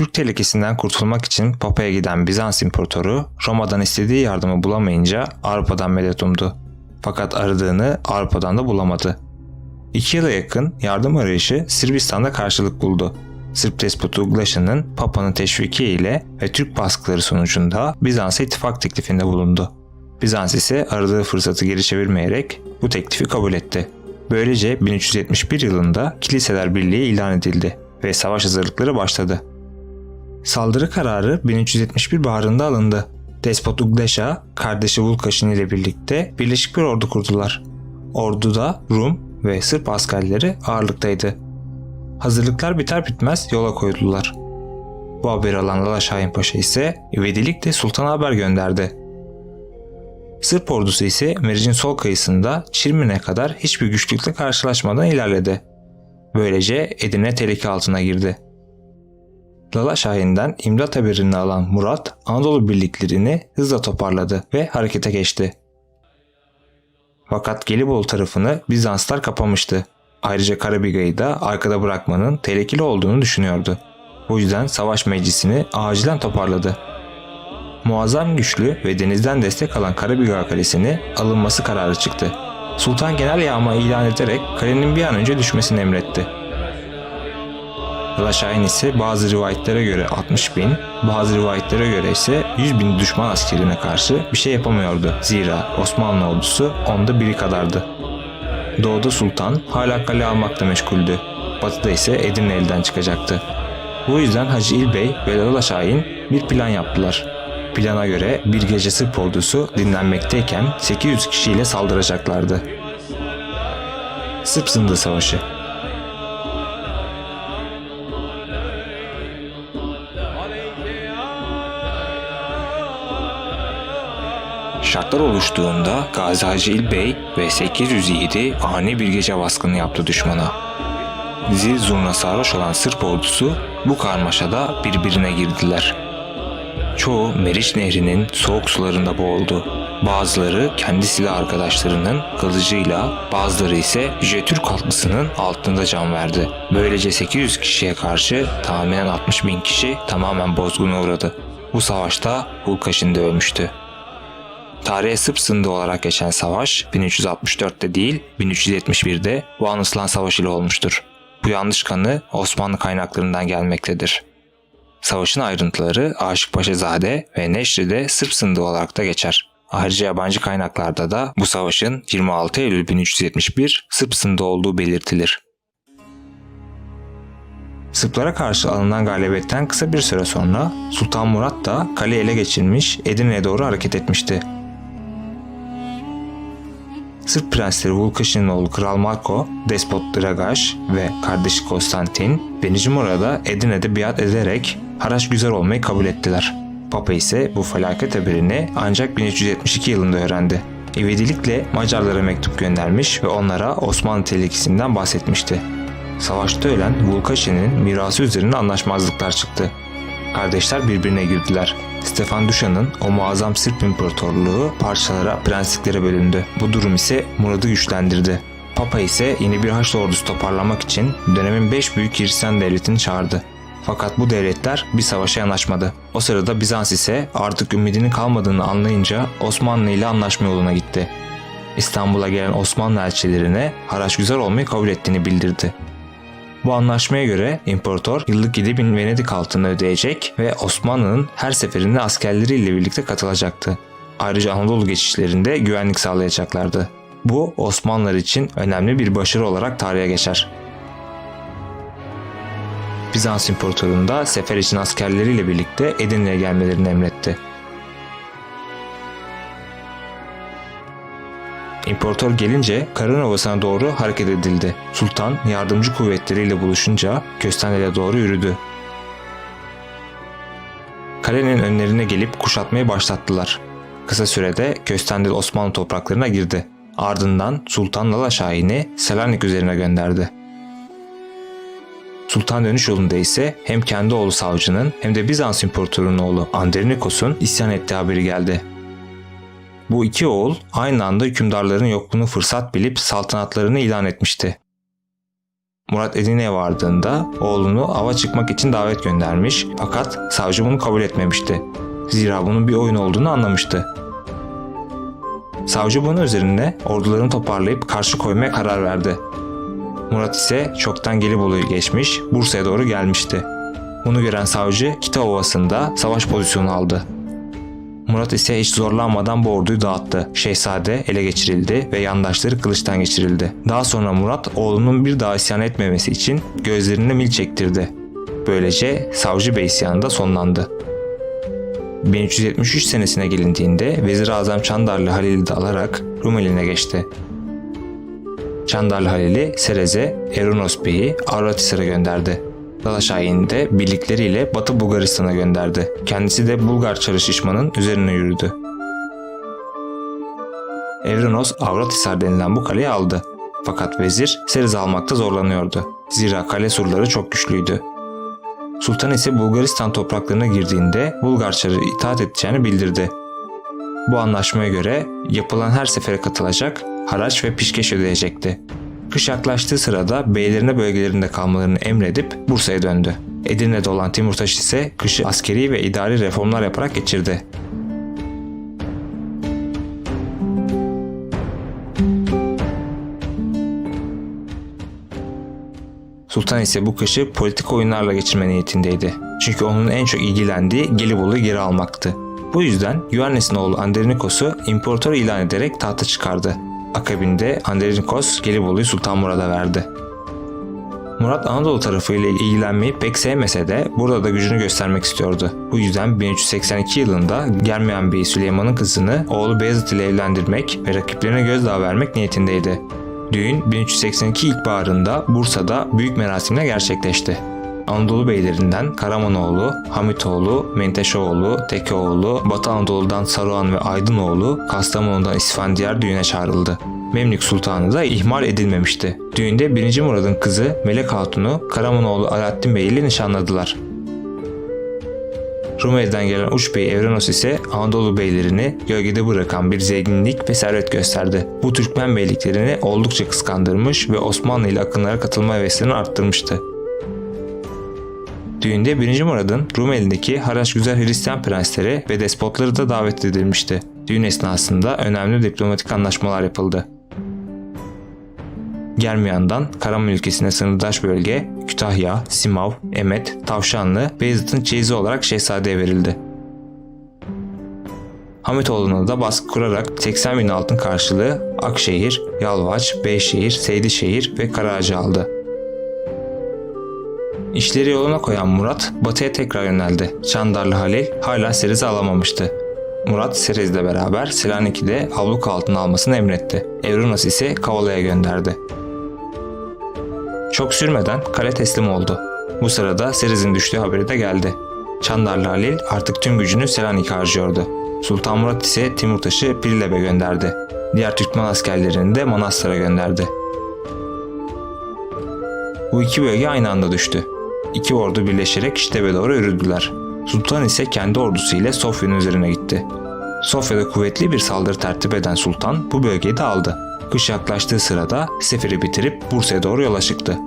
Türk tehlikesinden kurtulmak için Papa'ya giden Bizans İmparatoru Roma'dan istediği yardımı bulamayınca Avrupa'dan medet umdu. Fakat aradığını Avrupa'dan da bulamadı. İki yıla yakın yardım arayışı Sırbistan'da karşılık buldu. Sırp despotu Uglaşı'nın Papa'nın teşviki ile ve Türk baskıları sonucunda Bizans'a ittifak teklifinde bulundu. Bizans ise aradığı fırsatı geri çevirmeyerek bu teklifi kabul etti. Böylece 1371 yılında Kiliseler Birliği ilan edildi ve savaş hazırlıkları başladı. Saldırı kararı 1371 baharında alındı. Despot Ugleşa, kardeşi Vulkaşin ile birlikte birleşik bir ordu kurdular. Orduda Rum ve Sırp askerleri ağırlıktaydı. Hazırlıklar biter bitmez yola koyuldular. Bu haberi alan Lala Şahin Paşa ise ivedilikle sultana haber gönderdi. Sırp ordusu ise Meriç'in sol kıyısında Çirmin'e kadar hiçbir güçlükle karşılaşmadan ilerledi. Böylece Edirne tehlike altına girdi. Lala Şahin'den imdat haberini alan Murat Anadolu birliklerini hızla toparladı ve harekete geçti. Fakat Gelibolu tarafını Bizanslar kapamıştı. Ayrıca Karabiga'yı da arkada bırakmanın tehlikeli olduğunu düşünüyordu. Bu yüzden savaş meclisini acilen toparladı. Muazzam güçlü ve denizden destek alan Karabiga Kalesi'ni alınması kararı çıktı. Sultan genel yağma ilan ederek kalenin bir an önce düşmesini emretti. Laşahin ise bazı rivayetlere göre 60 bin, bazı rivayetlere göre ise 100 bin düşman askerine karşı bir şey yapamıyordu. Zira Osmanlı ordusu onda biri kadardı. Doğuda sultan hala kale almakla meşguldü. Batıda ise Edirne elden çıkacaktı. Bu yüzden Hacı İlbey ve Lala Şahin bir plan yaptılar. Plana göre bir gece Sırp ordusu dinlenmekteyken 800 kişiyle saldıracaklardı. Sırp Zındı Savaşı Şartlar oluştuğunda Gazi Hacı İlbey ve 800 yiğidi ani bir gece baskını yaptı düşmana. Zil zurna sarhoş olan Sırp ordusu bu karmaşada birbirine girdiler. Çoğu Meriç Nehri'nin soğuk sularında boğuldu. Bazıları kendi silah arkadaşlarının kılıcıyla, bazıları ise Yüce Türk halkısının altında can verdi. Böylece 800 kişiye karşı tahminen 60 bin kişi tamamen bozguna uğradı. Bu savaşta Hulkaşin de ölmüştü. Tarihe Sırp sındı olarak geçen savaş 1364'te değil 1371'de Vanıslan Savaşı ile olmuştur. Bu yanlış kanı Osmanlı kaynaklarından gelmektedir. Savaşın ayrıntıları Aşık Paşazade ve Neşri'de Sırp sındı olarak da geçer. Ayrıca yabancı kaynaklarda da bu savaşın 26 Eylül 1371 Sırp sındı olduğu belirtilir. Sırplara karşı alınan galibiyetten kısa bir süre sonra Sultan Murat da kale ele geçirmiş Edirne'ye doğru hareket etmişti. Sırp prensleri Vulkaşin'in oğlu Kral Marko, Despot Dragaş ve kardeşi Konstantin, Birinci Murad'a Edirne'de biat ederek haraç güzel olmayı kabul ettiler. Papa ise bu felaket haberini ancak 1372 yılında öğrendi. İvedilikle Macarlara mektup göndermiş ve onlara Osmanlı tehlikesinden bahsetmişti. Savaşta ölen Vulkaşin'in mirası üzerine anlaşmazlıklar çıktı. Kardeşler birbirine girdiler. Stefan Duşan'ın o muazzam Sırp İmparatorluğu parçalara, prensliklere bölündü. Bu durum ise Murad'ı güçlendirdi. Papa ise yeni bir Haçlı ordusu toparlamak için dönemin 5 büyük Hristiyan devletini çağırdı. Fakat bu devletler bir savaşa yanaşmadı. O sırada Bizans ise artık ümidinin kalmadığını anlayınca Osmanlı ile anlaşma yoluna gitti. İstanbul'a gelen Osmanlı elçilerine haraç güzel olmayı kabul ettiğini bildirdi. Bu anlaşmaya göre imparator yıllık 7000 Venedik altını ödeyecek ve Osmanlı'nın her seferinde askerleriyle birlikte katılacaktı. Ayrıca Anadolu geçişlerinde güvenlik sağlayacaklardı. Bu Osmanlılar için önemli bir başarı olarak tarihe geçer. Bizans İmparatorluğu'nda sefer için askerleriyle birlikte Edirne'ye gelmelerini emretti. İmparator gelince Karın Ovası'na doğru hareket edildi. Sultan yardımcı kuvvetleriyle buluşunca Köstendel'e doğru yürüdü. Kalenin önlerine gelip kuşatmayı başlattılar. Kısa sürede Köstendel Osmanlı topraklarına girdi. Ardından Sultan Lala Şahin'i Selanik üzerine gönderdi. Sultan dönüş yolunda ise hem kendi oğlu savcının hem de Bizans İmparatorunun oğlu Andronikos'un isyan ettiği haberi geldi. Bu iki oğul aynı anda hükümdarların yokluğunu fırsat bilip saltanatlarını ilan etmişti. Murat Edirne'ye vardığında oğlunu ava çıkmak için davet göndermiş fakat savcı bunu kabul etmemişti. Zira bunun bir oyun olduğunu anlamıştı. Savcı bunun üzerine ordularını toparlayıp karşı koymaya karar verdi. Murat ise çoktan Gelibolu'yu geçmiş, Bursa'ya doğru gelmişti. Bunu gören savcı Kita Ovası'nda savaş pozisyonu aldı. Murat ise hiç zorlanmadan bu orduyu dağıttı. Şehzade ele geçirildi ve yandaşları kılıçtan geçirildi. Daha sonra Murat oğlunun bir daha isyan etmemesi için gözlerine mil çektirdi. Böylece Savcı Bey isyanı da sonlandı. 1373 senesine gelindiğinde Vezir-i Azam Çandarlı Halil'i de alarak Rum eline geçti. Çandarlı Halil'i Serez'e, Erunos Bey'i Avratisar'a gönderdi. Lala Şahin'i de birlikleriyle Batı Bulgaristan'a gönderdi. Kendisi de Bulgar Çarışışmanın üzerine yürüdü. Evrenos Avratisar denilen bu kaleyi aldı. Fakat vezir Serez'i almakta zorlanıyordu. Zira kale surları çok güçlüydü. Sultan ise Bulgaristan topraklarına girdiğinde Bulgarçları itaat edeceğini bildirdi. Bu anlaşmaya göre yapılan her sefere katılacak, haraç ve pişkeş ödeyecekti. Kış yaklaştığı sırada beylerine bölgelerinde kalmalarını emredip Bursa'ya döndü. Edirne'de olan Timurtaş ise kışı askeri ve idari reformlar yaparak geçirdi. Sultan ise bu kışı politik oyunlarla geçirme niyetindeydi. Çünkü onun en çok ilgilendiği Gelibolu'yu geri almaktı. Bu yüzden Yuannes'in oğlu Andronikos'u imparator ilan ederek tahta çıkardı. Akabinde Andronikos Gelibolu'yu Sultan Murad'a verdi. Murat Anadolu tarafıyla ilgilenmeyi pek sevmese de burada da gücünü göstermek istiyordu. Bu yüzden 1382 yılında Germiyan Bey Süleyman'ın kızını oğlu Beyazıt ile evlendirmek ve rakiplerine gözdağı vermek niyetindeydi. Düğün 1382 ilkbaharında Bursa'da büyük merasimle gerçekleşti. Anadolu beylerinden Karamanoğlu, Hamitoğlu, Menteşoğlu, Tekeoğlu, Batı Anadolu'dan Saruhan ve Aydınoğlu, Kastamonu'dan İsfandiyar düğüne çağrıldı. Memlük Sultanı da ihmal edilmemişti. Düğünde 1. Murad'ın kızı Melek Hatun'u Karamanoğlu Alaaddin Bey ile nişanladılar. Rumeli'den gelen Uç Bey Evrenos ise Anadolu beylerini gölgede bırakan bir zenginlik ve servet gösterdi. Bu Türkmen beyliklerini oldukça kıskandırmış ve Osmanlı ile akınlara katılma heveslerini arttırmıştı. Düğünde 1. Murad'ın Rumeli'deki haraç güzel Hristiyan prensleri ve despotları da davet edilmişti. Düğün esnasında önemli diplomatik anlaşmalar yapıldı. Germiyan'dan Karaman ülkesine sınırdaş bölge Kütahya, Simav, Emet, Tavşanlı, Beyazıt'ın çeyizi olarak şehzadeye verildi. Hamitoğlu'na da baskı kurarak 80 bin altın karşılığı Akşehir, Yalvaç, Beyşehir, Seydişehir ve Karaağaç'ı aldı. İşleri yoluna koyan Murat batıya tekrar yöneldi. Çandarlı Halil hala Serez'i alamamıştı. Murat Serez'le beraber Selanik'ide abluk altına almasını emretti. Evrenos ise Kavala'ya gönderdi. Çok sürmeden kale teslim oldu. Bu sırada Serez'in düştüğü haberi de geldi. Çandarlı Halil artık tüm gücünü Selanik'e harcıyordu. Sultan Murat ise Timurtaş'ı Prileb'e gönderdi. Diğer Türkmen askerlerini de Manastır'a gönderdi. Bu iki bölge aynı anda düştü. İki ordu birleşerek Şiteb'e doğru yürüdüler. Sultan ise kendi ordusu ile Sofya'nın üzerine gitti. Sofya'da kuvvetli bir saldırı tertip eden sultan bu bölgeyi de aldı. Kış yaklaştığı sırada seferi bitirip Bursa'ya doğru yola çıktı.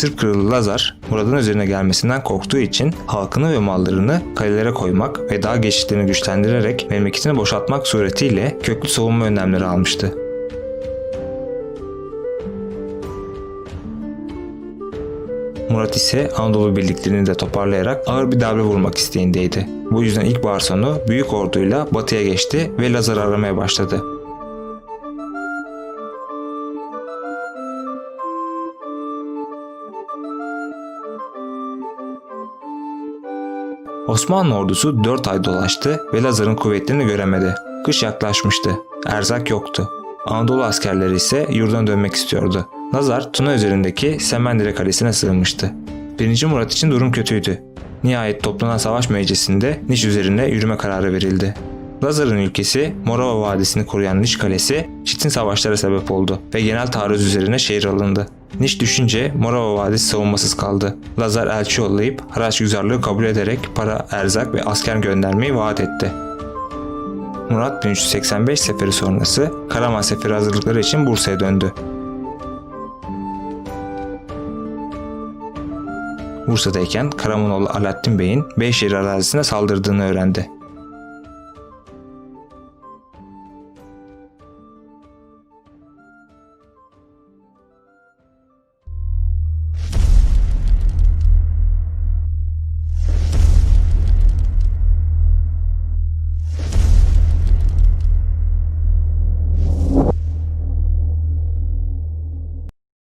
Sırp kralı Lazar, Murad'ın üzerine gelmesinden korktuğu için halkını ve mallarını kalelere koymak ve dağ geçitlerini güçlendirerek memleketini boşaltmak suretiyle köklü savunma önlemleri almıştı. Murat ise Anadolu birliklerini de toparlayarak ağır bir darbe vurmak isteğindeydi. Bu yüzden ilkbahar sonu büyük orduyla batıya geçti ve Lazar'ı aramaya başladı. Osmanlı ordusu 4 ay dolaştı ve Lazar'ın kuvvetlerini göremedi. Kış yaklaşmıştı. Erzak yoktu. Anadolu askerleri ise yurduna dönmek istiyordu. Lazar Tuna üzerindeki Semendire Kalesi'ne sığınmıştı. 1. Murat için durum kötüydü. Nihayet toplanan savaş meclisinde Niş üzerine yürüme kararı verildi. Lazar'ın ülkesi Morava Vadisi'ni koruyan Niş Kalesi çetin savaşlara sebep oldu ve genel taarruz üzerine şehir alındı. Niş düşünce Morava Vadisi savunmasız kaldı. Lazar elçi yollayıp haraç güzarlığı kabul ederek para, erzak ve asker göndermeyi vaat etti. Murat 1385 seferi sonrası Karaman seferi hazırlıkları için Bursa'ya döndü. Bursa'dayken Karamanoğlu Alaaddin Bey'in Beyşehir arazisine saldırdığını öğrendi.